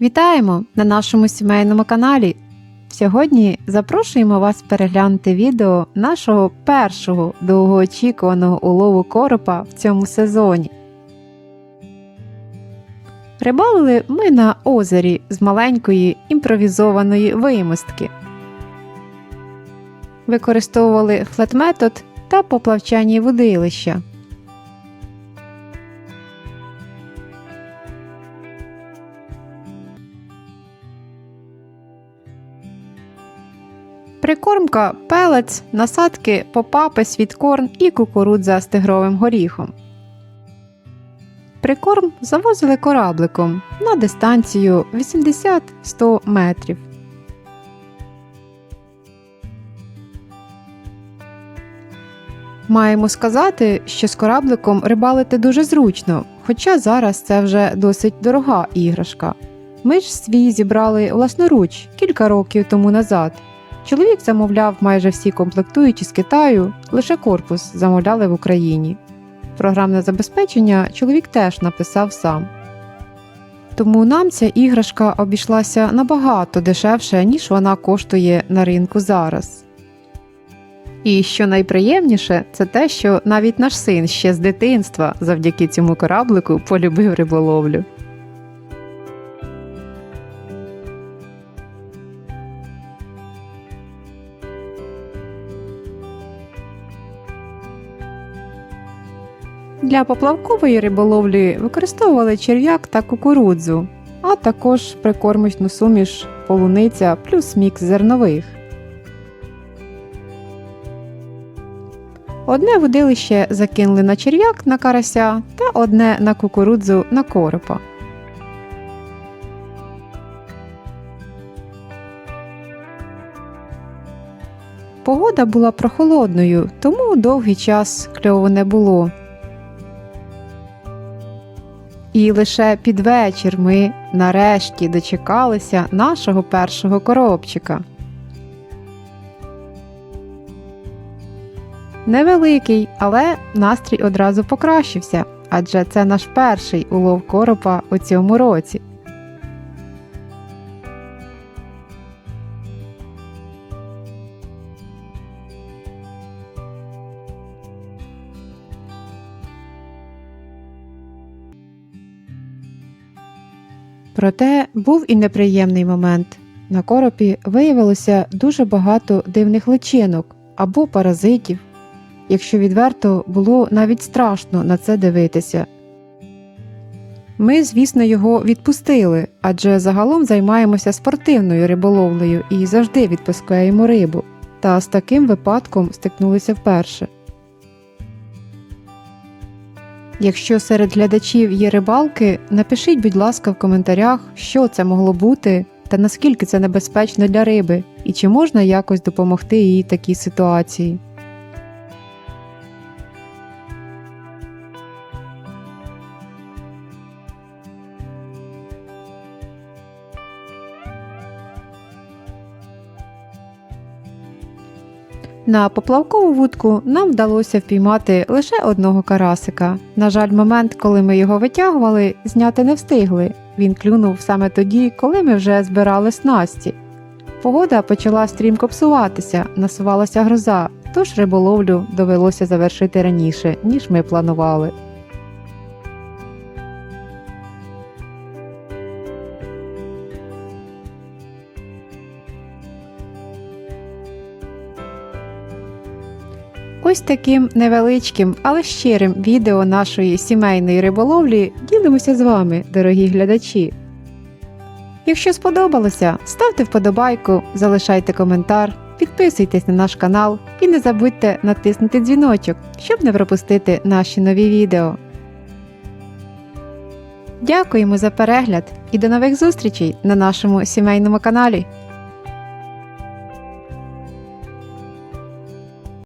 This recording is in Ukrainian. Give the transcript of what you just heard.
Вітаємо на нашому сімейному каналі. Сьогодні запрошуємо вас переглянути відео нашого першого довгоочікуваного улову коропа в цьому сезоні. Рибалили ми на озері з маленької імпровізованої вимостки. Використовували флет-метод та поплавчані водилища. Прикормка, пелець, насадки, попапи, світкорн і кукурудза з тигровим горіхом. Прикорм завозили корабликом на дистанцію 80-100 метрів. Маємо сказати, що з корабликом рибалити дуже зручно, хоча зараз це вже досить дорога іграшка. Ми ж свій зібрали власноруч кілька років тому назад. Чоловік замовляв майже всі комплектуючі з Китаю, лише корпус замовляли в Україні. Програмне забезпечення чоловік теж написав сам. Тому нам ця іграшка обійшлася набагато дешевше, ніж вона коштує на ринку зараз. І що найприємніше, це те, що навіть наш син ще з дитинства завдяки цьому кораблику полюбив риболовлю. Для поплавкової риболовлі використовували черв'як та кукурудзу, а також прикормочну суміш полуниця плюс мікс зернових. Одне водилище закинули на черв'як на карася та одне на кукурудзу на коропа. Погода була прохолодною, тому довгий час кльову не було. І лише під вечір ми нарешті дочекалися нашого першого коробчика. Невеликий, але настрій одразу покращився, адже це наш перший улов коропа у цьому році. Проте був і неприємний момент. На коропі виявилося дуже багато дивних личинок або паразитів. Якщо відверто, було навіть страшно на це дивитися. Ми, звісно, його відпустили, адже загалом займаємося спортивною риболовлею і завжди відпускаємо рибу. Та з таким випадком стикнулися вперше. Якщо серед глядачів є рибалки, напишіть, будь ласка, в коментарях, що це могло бути та наскільки це небезпечно для риби, і чи можна якось допомогти їй такій ситуації. На поплавкову вудку нам вдалося впіймати лише одного карасика. На жаль, момент, коли ми його витягували, зняти не встигли. Він клюнув саме тоді, коли ми вже збирали снасті. Погода почала стрімко псуватися, насувалася гроза, тож риболовлю довелося завершити раніше, ніж ми планували. Ось таким невеличким, але щирим відео нашої сімейної риболовлі ділимося з вами, дорогі глядачі. Якщо сподобалося, ставте вподобайку, залишайте коментар, підписуйтесь на наш канал і не забудьте натиснути дзвіночок, щоб не пропустити наші нові відео. Дякуємо за перегляд і до нових зустрічей на нашому сімейному каналі.